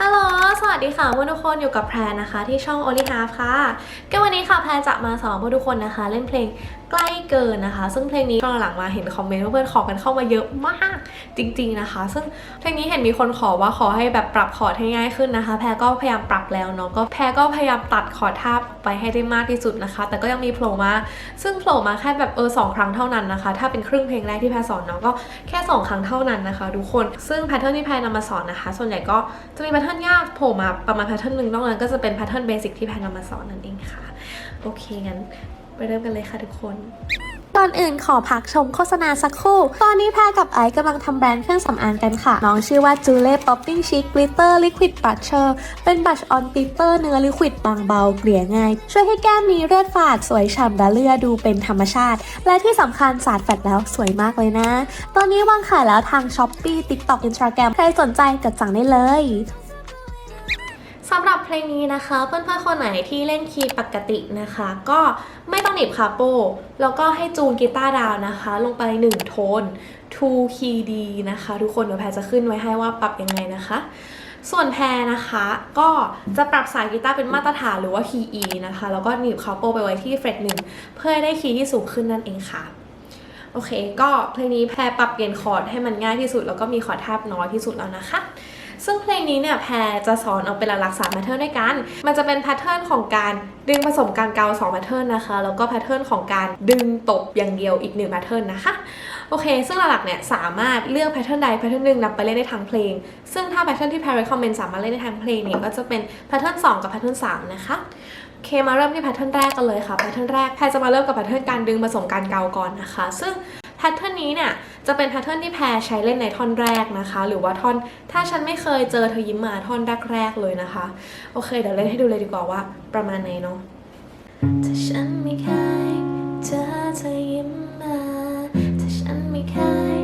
ฮัลโหล สวัสดีค่ะเพื่อนทุกคนอยู่กับแพรนะคะ ที่ช่อง Only Half ค่ะ ก็วันนี้ค่ะแพรจะมาสอนเพื่อนทุกคนนะคะ เล่นเพลงใกล้เกินนะคะ ซึ่งเพลงนี้ตอนหลังมาเห็นคอมเมนต์เพื่อนขอกันเข้ามาเยอะมากจริง ๆนะคะ ซึ่งเพลงนี้เห็นมีคนขอว่าขอให้แบบปรับคอร์ดให้ง่ายขึ้นนะคะ แพรก็พยายามปรับแล้วเนาะก็แพรก็พยายามตัดคอร์ดท่าไปให้ได้มากที่สุดนะคะ แต่ก็ยังมีโผล่มาซึ่งโผล่มาแค่แบบเออสองครั้งเท่านั้นนะคะ ถ้าเป็นครึ่งเพลงแรกที่แพรสอนเนาะก็แค่สองครั้งเท่านั้นนะคะ ทุกคนซึ่งแพทเทิร์นที่แพรนำมาสอนนะคะ ส่วนใหญ่ก็จะมีแพทเทิร์นยากโผล่มาประมาณแพทเทิร์นหนึ่งนอกนั้นก็จะเป็นแพทเทิร์นเบสิกที่แพรนำมาสอนนั่นเองค่ะ โอเคงั้นไปเริ่มกันเลยค่ะทุกคนก่อนอื่นขอพักชมโฆษณาสักครู่ ตอนนี้แพรกับไอซ์กำลังทำแบรนด์เครื่องสำอางกันค่ะ น้องชื่อว่า Jule Popping Chic Glitter Liquid Blusher เป็นบัชออนปิเปอร์เนื้อลิควิดบางเบาเกลี่ยง่าย ช่วยให้แก้มมีเลือดฝาด สวยฉ่ำและเลือดดูเป็นธรรมชาติ และที่สำคัญสาดแฟดแล้วสวยมากเลยนะ ตอนนี้วางขายแล้วทาง Shopee TikTok Instagram ใครสนใจกดสั่งได้เลย สำหรับเพลงนี้นะคะ เพื่อนๆคนไหนที่เล่นคีย์ปกตินะคะ ก็ไม่ต้องหนีบคาโป แล้วก็ให้จูนกีตาร์ดาวนะคะ ลงไป 1 โทน2 key D นะคะ ทุกคนเดี๋ยวแพรจะขึ้นไว้ให้ว่าปรับยังไงนะคะ ส่วนแพรนะคะก็จะปรับสายกีตาร์เป็นมาตรฐานหรือว่าคีย์ E นะคะ แล้วก็หนีบคาโปไปไว้ที่เฟรตหนึ่งเพื่อให้ได้คีย์ที่สูงขึ้นนั่นเองค่ะ โอเค ก็เพลงนี้แพรปรับเปลี่ยนคอร์ดให้มันง่ายที่สุด แล้วก็มีคอร์ดทาบน้อยที่สุดแล้วนะคะ ซึ่งเพลงนี้เนี่ยแพรจะสอนออกเป็นหลักสามแพทเทิร์นด้วยกัน มันจะเป็นแพทเทิร์นของการดึงผสมการเกา2แพทเทิร์นนะคะ แล้วก็แพทเทิร์นของการดึงตบอย่างเดียวอีก1แพทเทิร์นนะคะ โอเค ซึ่งหลักๆเนี่ยสามารถเลือกแพทเทิร์นใดแพทเทิร์นหนึ่งนำไปเล่นได้ทั้งเพลง ซึ่งถ้าแพทเทิร์นที่แพร recommend สามารถเล่นได้ทั้งเพลงเนี่ยก็จะเป็นแพทเทิร์น2กับแพทเทิร์น3นะคะ เคมาเริ่มที่แพทเทิร์นแรกกันเลยค่ะแพทเทิร์นแรกแพรจะมาเริ่มกับแพทเทิร์นการดึงผสมการเกาก่อนนะคะ ซึ่งแพทเทิร์นนี้เนี่ยจะเป็นแพทเทิร์นที่แพรใช้เล่นในท่อนแรกนะคะ หรือว่าท่อนถ้าฉันไม่เคยเจอเธอยิ้มมาท่อนแรกๆเลยนะคะโอเคเดี๋ยวเล่นให้ดูเลยดีกว่าว่าประมาณไหนเนาะถ้าฉันไม่เคยเจอเธอยิ้มมาถ้าฉันไม่เคย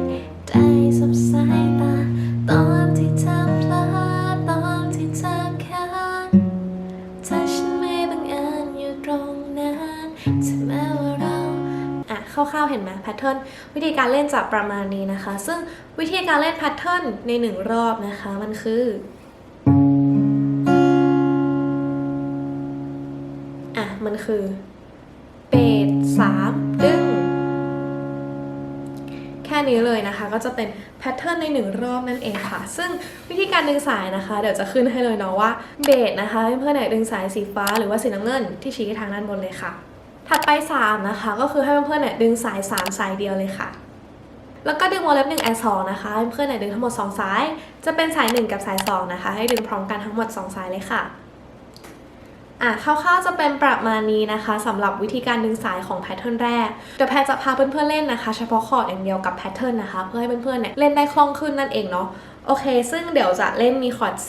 ร่าวๆเห็นไหมแพทเทิร์นวิธีการเล่นจะประมาณนี้นะคะ ซึ่งวิธีการเล่นแพทเทิร์นในหนึ่งรอบนะคะมันคืออะมันคือเบสสามดึงแค่นี้เลยนะคะก็จะเป็นแพทเทิร์นในหนึ่งรอบนั่นเองค่ะ ซึ่งวิธีการดึงสายนะคะ เดี๋ยวจะขึ้นให้เลยเนาะว่าเบสนะคะเพื่อนๆเนี่ยดึงสายสีฟ้าหรือว่าสีน้ำเงินที่ชี้ทางด้านบนเลยค่ะ ถัดไป 3 นะคะ ก็คือให้เพื่อนๆเนี่ยดึงสาย 3 สายเดียวเลยค่ะ แล้วก็ดึงวอลเล็บ1แอร์2นะคะให้เพื่อนๆเนี่ยดึงทั้งหมด 2 สาย จะเป็นสาย 1 กับสาย 2 นะคะ ให้ดึงพร้อมกันทั้งหมด 2 สายเลยค่ะอะคร่าวๆจะเป็นประมาณนี้นะคะสำหรับวิธีการดึงสายของแพทเทิร์นแรกเดี๋ยวแพรจะพาเพื่อนๆเล่นนะคะ เฉพาะคอร์ดอย่างเดียวกับแพทเทิร์นนะคะ เพื่อให้เพื่อนๆเนี่ยเล่นได้คล่องขึ้นนั่นเองเนาะโอเค ซึ่งเดี๋ยวจะเล่นมีคอร์ด C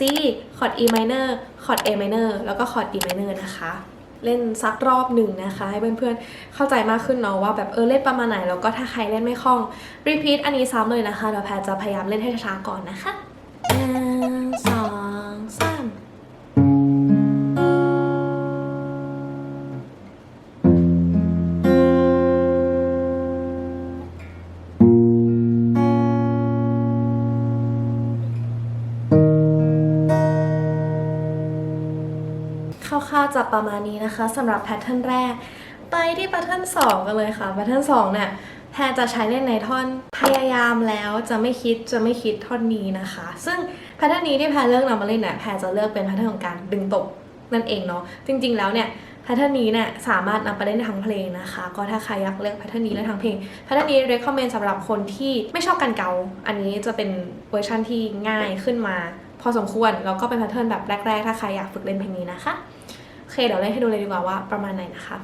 คอร์ด E minor คอร์ด A minor แล้วก็คอร์ด D minor นะคะ เล่นสักรอบหนึ่งนะคะ ให้เพื่อนๆเข้าใจมากขึ้นเนาะว่าแบบเออเล่นประมาณไหน แล้วก็ถ้าใครเล่นไม่คล่องรีพีทอันนี้ซ้ำเลยนะคะเดี๋ยวแพรจะพยายามเล่นให้ช้าๆก่อนนะคะ จะประมาณนี้นะคะสำหรับแพทเทิร์นแรก ไปที่แพทเทิร์นสองกันเลยค่ะแพทเทิร์นสองเนี่ยแพรจะใช้เล่นในท่อนพยายามแล้วจะไม่คิดจะไม่คิดท่อนนี้นะคะ ซึ่งแพทเทิร์นนี้ที่แพรเลือกนำมาเล่นเนี่ยแพรจะเลือกเป็นแพทเทิร์นของการดึงตบนั่นเองเนาะจริงๆแล้วเนี่ยแพทเทิร์นนี้เนี่ยสามารถนำไปเล่นทั้งเพลงนะคะ ก็ถ้าใครอยากเลือกแพทเทิร์นนี้เล่นทั้งเพลงแพทเทิร์นนี้ recommend สำหรับคนที่ไม่ชอบการเกา อันนี้จะเป็นเวอร์ชันที่ง่ายขึ้นมา พอสมควรแล้วก็เป็นแพทเทิร์นแบบแรกๆ ถ้าใครอยากฝึกเล่นเพลงนี้นะคะ เคเดี๋ยวเล่นให้ดูเลยดีกว่าว่าประมาณไหนนะคะ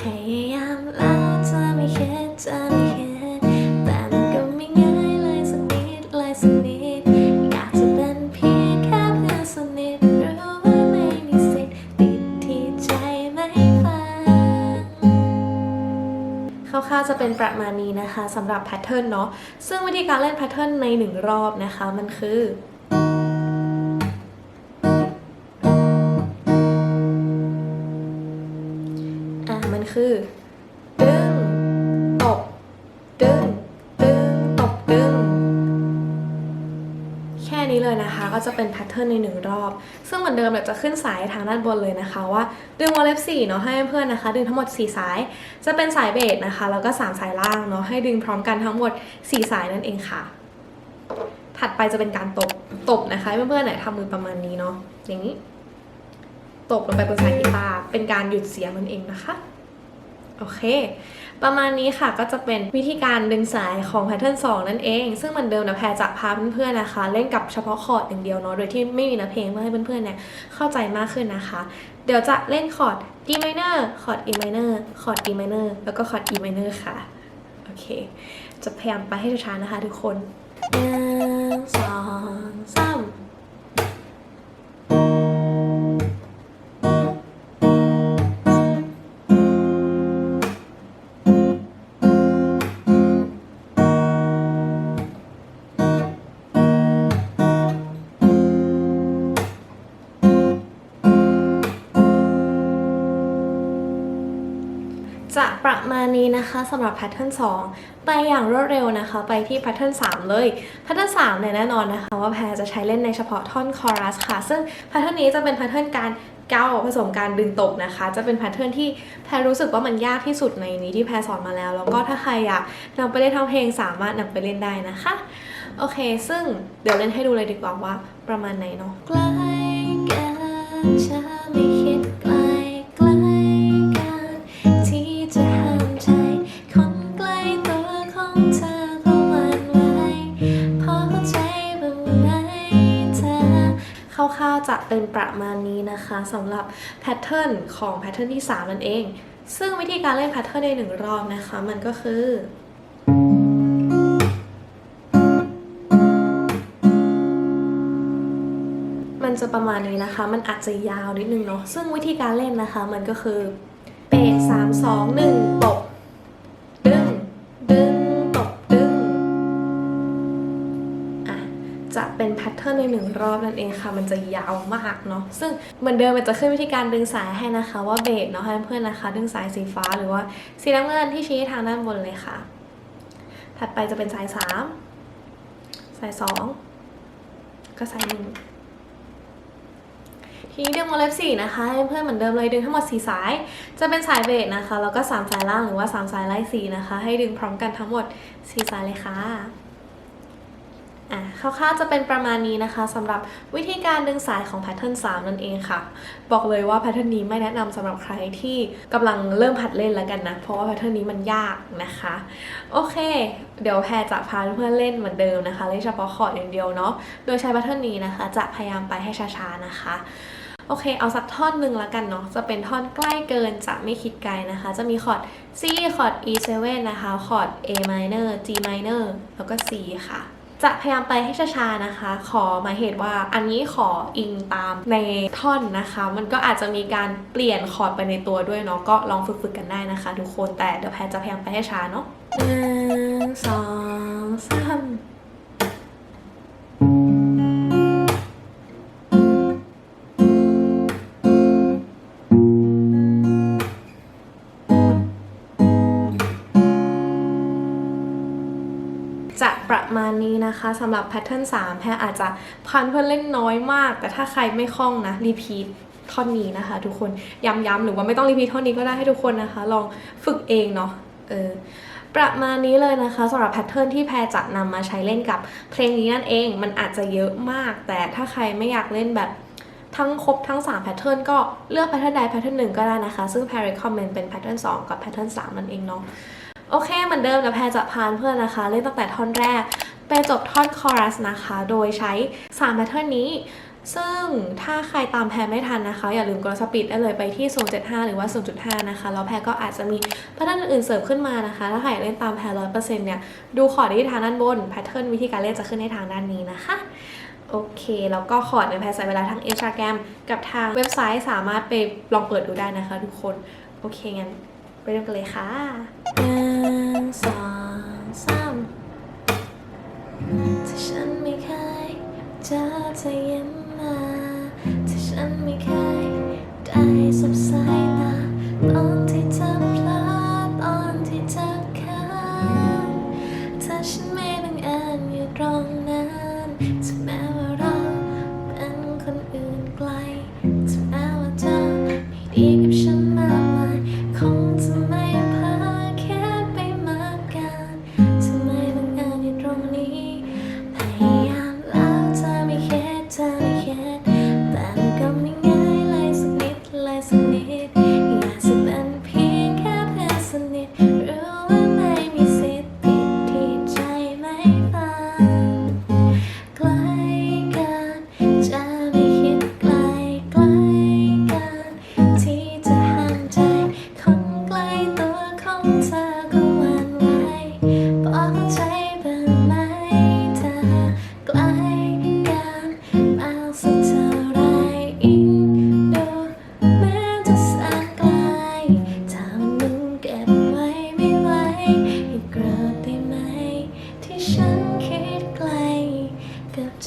พยายามแล้วจะไม่คิดจะไม่คิดแต่มันก็ไม่ง่ายเลยสักนิดเลยสักนิดอยากจะเป็นเพียงแค่เพื่อนสนิทรู้ว่าไม่มีสิทธิ์ติดที่ใจไม่ฟังคร่าวๆจะเป็นประมาณนี้นะคะสำหรับแพทเทิร์นเนาะซึ่งวิธีการเล่นแพทเทิร์นในหนึ่งรอบนะคะมันคือ คือ ดึง ตบ ดึง ดึง ตบ ดึง แค่นี้เลยนะคะ ก็จะเป็นแพทเทิร์นในหนึ่งรอบ ซึ่งเหมือนเดิมเนี่ยจะขึ้นสายทางด้านบนเลยนะคะ ว่า ดึงวอลเล็บ4เนาะให้เพื่อนๆนะคะ ดึงทั้งหมด 4 สาย จะเป็นสายเบสนะคะ แล้วก็ 3 สายล่างเนาะให้ดึงพร้อมกันทั้งหมด 4 สายนั่นเองค่ะ ถัดไปจะเป็นการตบ ตบนะคะเพื่อนๆเนี่ยทำมือประมาณนี้เนาะอย่างนี้ตบลงไปบนสายกีตาร์เป็นการหยุดเสียงนั่นเองนะคะ โอเค ประมาณนี้ค่ะก็จะเป็นวิธีการดึงสายของแพทเทิร์น2นั่นเอง ซึ่งเหมือนเดิมนะแพรจะพาเพื่อนๆนะคะ เล่นกับเฉพาะคอร์ดอย่างเดียวเนาะ โดยที่ไม่มีเนื้อเพลงเพื่อให้เพื่อนๆเนี่ยเข้าใจมากขึ้นนะคะ เดี๋ยวจะเล่นคอร์ด D minor คอร์ด E minor คอร์ด E minor แล้วก็คอร์ด E minor ค่ะ โอเค จะพยายามไปให้ช้าๆนะคะ ทุกคนหนึ่งสองสาม มาณนี้นะคะสำหรับแพทเทิร์น2ไปอย่างรวดเร็วนะคะ ไปที่แพทเทิร์น3เลยแพทเทิร์น3เนี่ยแน่นอนนะคะ ว่าแพรจะใช้เล่นในเฉพาะท่อนคอรัสค่ะ ซึ่งแพทเทิร์นนี้จะเป็นแพทเทิร์นการเก้าผสมการดึงตบนะคะ จะเป็นแพทเทิร์นที่แพรรู้สึกว่ามันยากที่สุดในนี้ที่แพรสอนมาแล้ว แล้วก็ถ้าใครอยากนำไปเล่นทำเพลงสามารถนำไปเล่นได้นะคะ โอเค ซึ่งเดี๋ยวเล่นให้ดูเลยดีกว่าว่าประมาณไหนเนาะใกล้กัน เป็นประมาณนี้นะคะสำหรับแพทเทิร์นของแพทเทิร์นที่ 3 นั่นเอง ซึ่งวิธีการเล่นแพทเทิร์นในหนึ่งรอบนะคะ มันก็คือมันจะประมาณนี้นะคะ มันอาจจะยาวนิดนึงเนาะ ซึ่งวิธีการเล่นนะคะ มันก็คือเบสสามสองหนึ่งตบ เป็นแพทเทิร์นในหนึ่งรอบนั่นเองค่ะ มันจะยาวมากเนาะซึ่งเหมือนเดิมมันจะขึ้นวิธีการดึงสายให้นะคะ ว่าเบสเนาะให้เพื่อนนะคะ ดึงสายสีฟ้าหรือว่าสีน้ำเงินที่ชี้ทางด้านบนเลยค่ะ ถัดไปจะเป็นสายสามสายสองก็สายหนึ่งทีนี้ดึงวงเล็บสี่นะคะให้เพื่อนเหมือนเดิมเลยดึงทั้งหมดสี่สาย จะเป็นสายเบสนะคะ แล้วก็สามสายล่างหรือว่าสามสายไล่สีนะคะ ให้ดึงพร้อมกันทั้งหมดสี่สายเลยค่ะ อะคร่าวๆจะเป็นประมาณนี้นะคะสำหรับวิธีการดึงสายของแพทเทิร์น3นั่นเองค่ะ บอกเลยว่าแพทเทิร์นนี้ไม่แนะนำสำหรับใครที่กำลังเริ่มหัดเล่นแล้วกันนะ เพราะว่าแพทเทิร์นนี้มันยากนะคะ โอเค เดี๋ยวแพรจะพาเพื่อนเล่นเหมือนเดิมนะคะเล่นเฉพาะคอร์ดอย่างเดียวเนาะโดยใช้แพทเทิร์นนี้นะคะ จะพยายามไปให้ช้าๆนะคะโอเค เอาสักท่อนหนึ่งแล้วกันเนาะ จะเป็นท่อนใกล้เกินจะไม่คิดไกลนะคะ จะมีคอร์ด C คอร์ด E7 นะคะ คอร์ด A minor G minor แล้วก็ C ค่ะ จะพยายามไปให้ช้าๆนะคะ ขอมาเหตุว่าอันนี้ขออิงตามในท่อนนะคะ มันก็อาจจะมีการเปลี่ยนคอร์ดไปในตัวด้วยเนาะก็ลองฝึกๆกันได้นะคะ ทุกคนแต่เดี๋ยวแพรจะพยายามไปให้ช้าเนาะหนึ่งสองาณนี้นะคะสำหรับแพทเทิร์น3แพรอาจจะพันเพื่อนเล่นน้อยมาก แต่ถ้าใครไม่คล่องนะรีพีทท่อนนี้นะคะ ทุกคนย้ำๆหรือว่าไม่ต้องรีพีทท่อนนี้ก็ได้ให้ทุกคนนะคะ ลองฝึกเองเนาะเออประมาณนี้เลยนะคะสำหรับแพทเทิร์นที่แพรจะนำมาใช้เล่นกับเพลงนี้นั่นเองมันอาจจะเยอะมาก แต่ถ้าใครไม่อยากเล่นแบบทั้งครบทั้ง3แพทเทิร์นก็เลือกแพทเทิร์นใดแพทเทิร์นหนึ่งก็ได้นะคะ ซึ่งแพร recommend เป็นแพทเทิร์น2กับแพทเทิร์น3นั่นเองเนาะโอเคเหมือนเดิมนะแพรจะพานเพื่อนนะคะ เล่นตั้งแต่ท่อนแรก ไปจบท่อนคอรัสนะคะ โดยใช้3แพทเทิร์นนี้ ซึ่งถ้าใครตามแพรไม่ทันนะคะ อย่าลืมกดสปีดได้เลยไปที่0.75หรือว่า 0.5 นะคะ แล้วแพรก็อาจจะมีแพทเทิร์นอื่นเสริมขึ้นมานะคะ ถ้าใครอยากเล่นตามแพร100%เนี่ย ดูคอร์ดที่ทางด้านบนแพทเทิร์นวิธีการเล่นจะขึ้นในทางด้านนี้นะคะโอเค แล้วก็คอร์ดในแพรใส่เวลาทั้ง Instagram กับทางเว็บไซต์สามารถไปลองเปิดดูได้นะคะทุกคน โอเคงั้นไปเริ่มกันเลยค่ะ ถ้าฉันไม่เคยเจอเธอยิ้มมาถ้าฉันไม่เคย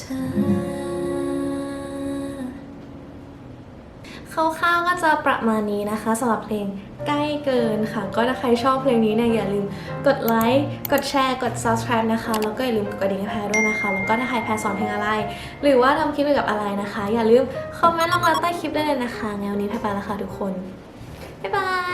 ธอคร่าวๆก็จะประมาณนี้นะคะสำหรับเพลงใกล้เกินค่ะ ก็ถ้าใครชอบเพลงนี้เนี่ยอย่าลืมกดไลค์ กดแชร์ กด subscribe นะคะ แล้วก็อย่าลืมกดกระดิ่งแพรด้วยนะคะ แล้วก็ถ้าใครแพรสอนเพลงอะไร หรือว่าทำคลิปเกี่ยวกับอะไรนะคะ อย่าลืมคอมเมนต์ลงมาใต้คลิปได้เลยนะคะ แนวันี้แพรไปแล้วค่ะทุกคน บ๊ายบาย